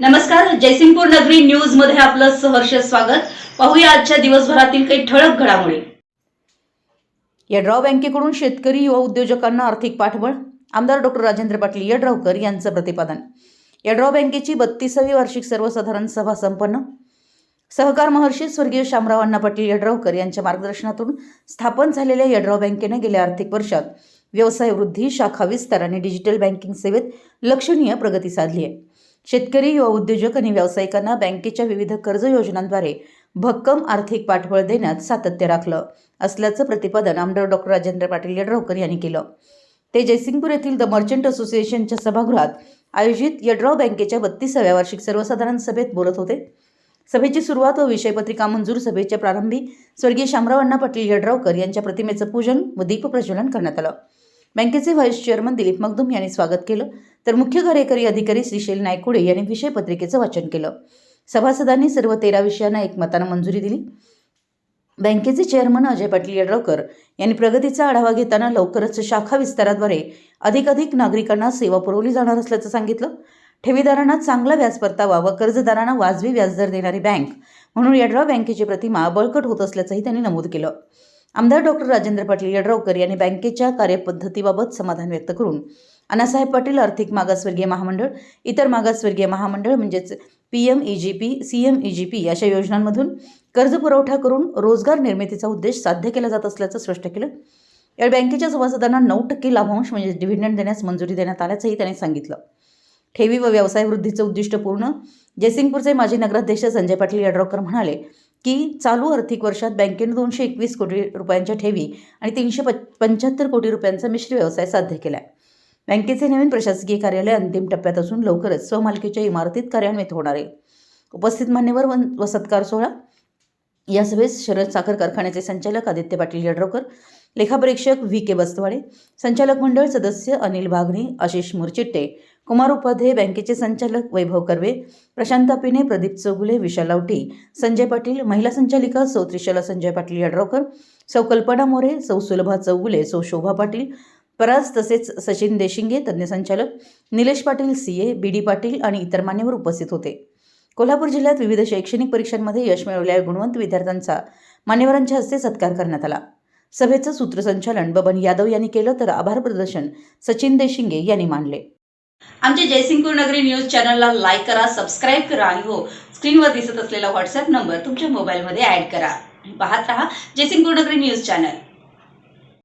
नमस्कार जयसिंगपूर नगरी न्यूजमध्ये आपलं सहर्ष स्वागत. पाहूया आजच्या दिवसभरातील काही ठळक घडामोडी. यड्राव बँकेकडून शेतकरी युवा उद्योजकांना आर्थिक पाठबळ? आमदार डॉक्टर राजेंद्र पाटील यड्रावकर यांचं प्रतिपादन. यड्राव बँकेची बत्तीसावी वार्षिक सर्वसाधारण सभा संपन्न. सहकार महर्षी स्वर्गीय शामराव अण्णा पाटील यड्रावकर यांच्या मार्गदर्शनातून स्थापन झालेल्या यड्राव बँकेने गेल्या आर्थिक वर्षात व्यवसाय वृद्धी शाखा विस्तार आणि डिजिटल बँकिंग सेवेत लक्षणीय प्रगती साधली आहे. शेतकरी युवा उद्योजक आणि व्यावसायिकांना बँकेच्या विविध कर्ज योजनांद्वारे भक्कम आर्थिक पाठबळ देण्यात सातत्य राखलं असल्याचं प्रतिपादन आमदार डॉक्टर राजेंद्र पाटील यड्रावकर यांनी केलं. ते जयसिंगपूर येथील द मर्चंट असोसिएशनच्या सभागृहात आयोजित यड्राव बँकेच्या बत्तीसाव्या वार्षिक सर्वसाधारण सभेत बोलत होते. सभेची सुरुवात व विषयपत्रिका मंजूर सभेच्या प्रारंभी स्वर्गीय शामराव अण्णा पाटील यड्रावकर यांच्या प्रतिमेचं पूजन व दीपप्रज्वलन करण्यात आलं. बँकेचे व्हाईस चेअरमन दिलीप मगदुम यांनी स्वागत केलं. तर मुख्य कार्यकारी अधिकारी श्रीशैल नायकुडे यांनी विषयपत्रिकेचं वाचन केलं. सभासदांनी सर्व तेरा विषयांना एकमतानं मंजुरी दिली. बँकेचे चेअरमन अजय पाटील यड्रावकर यांनी प्रगतीचा आढावा घेताना लवकरच शाखा विस्ताराद्वारे अधिकाधिक नागरिकांना सेवा पुरवली जाणार असल्याचं सांगितलं. ठेवीदारांना चांगला व्याज परतावा व कर्जदारांना वाजवी व्याजदर देणारी बँक म्हणून यड्राव बँकेची प्रतिमा बळकट होत असल्याचंही त्यांनी नमूद केलं. आमदार डॉक्टर राजेंद्र पाटील यड्रावकर यांनी बँकेच्या कार्यपद्धतीबाबत समाधान व्यक्त करून अण्णासाहेब पाटील आर्थिक मागासवर्गीय महामंडळ इतर मागासवर्गीय महामंडळ म्हणजेच P M E G P C M E G P अशा योजनांमधून कर्ज पुरवठा करून रोजगार निर्मितीचा उद्देश साध्य केला जात असल्याचं स्पष्ट केलं. या बँकेच्या सभासदांना नऊ टक्के लाभांश म्हणजे डिव्हिडंड देण्यास मंजुरी देण्यात आल्याचंही त्यांनी सांगितलं. ठेवी व व्यवसाय वृद्धीचं उद्दिष्ट पूर्ण जयसिंगपूरचे माजी नगराध्यक्ष संजय पाटील यड्रावकर म्हणाले की चालू आर्थिक वर्षात बँकेनं दोनशे एकवीस कोटी रुपयांच्या ठेवी आणि तीनशे प पंच्याहत्तर कोटी रुपयांचा मिश्र व्यवसाय साध्य केला आहे बँकेचे नवीन प्रशासकीय कार्यालय अंतिम टप्प्यात असून लवकरच स्वमालकीच्या इमारतीत कार्यान्वित होणार आहे. उपस्थित मान्यवर वन व सत्कार सोहळा. या सभेत शरद साखर कारखान्याचे संचालक आदित्य पाटील यड्रोकर लेखापरीक्षक व्ही के बस्तवाडे संचालक मंडळ सदस्य अनिल बागणे आशिष मुरचिट्टे कुमार उपाध्ये बँकेचे संचालक वैभव कर्वे प्रशांत पिने प्रदीप चौगुले विशाल लावटी संजय पाटील महिला संचालिका सौ त्रिशला संजय पाटील यड्रावकर सौ कल्पना मोरे सौ सुलभा चौगुले सौ शोभा पाटील पराज तसेच सचिन देशिंगे तज्ज्ञ संचालक Nilesh Patil C A B D Patil आणि इतर मान्यवर उपस्थित होते. कोल्हापूर जिल्ह्यात विविध शैक्षणिक परीक्षांमध्ये यश मिळवलेल्या गुणवंत विद्यार्थ्यांचा मान्यवरांच्या हस्ते सत्कार करण्यात आला. सभेचं सूत्रसंचालन बबन यादव यांनी केलं तर आभार प्रदर्शन सचिन देशिंगे यांनी मानले. आमच्या जयसिंगपूर नगरी न्यूज चॅनलला लाईक करा सबस्क्राईब करा आणि हो स्क्रीनवर दिसत असलेला व्हॉट्सअप नंबर तुमच्या मोबाईलमध्ये ऍड करा. पाहत राहा जयसिंगपूर नगरी न्यूज चॅनल.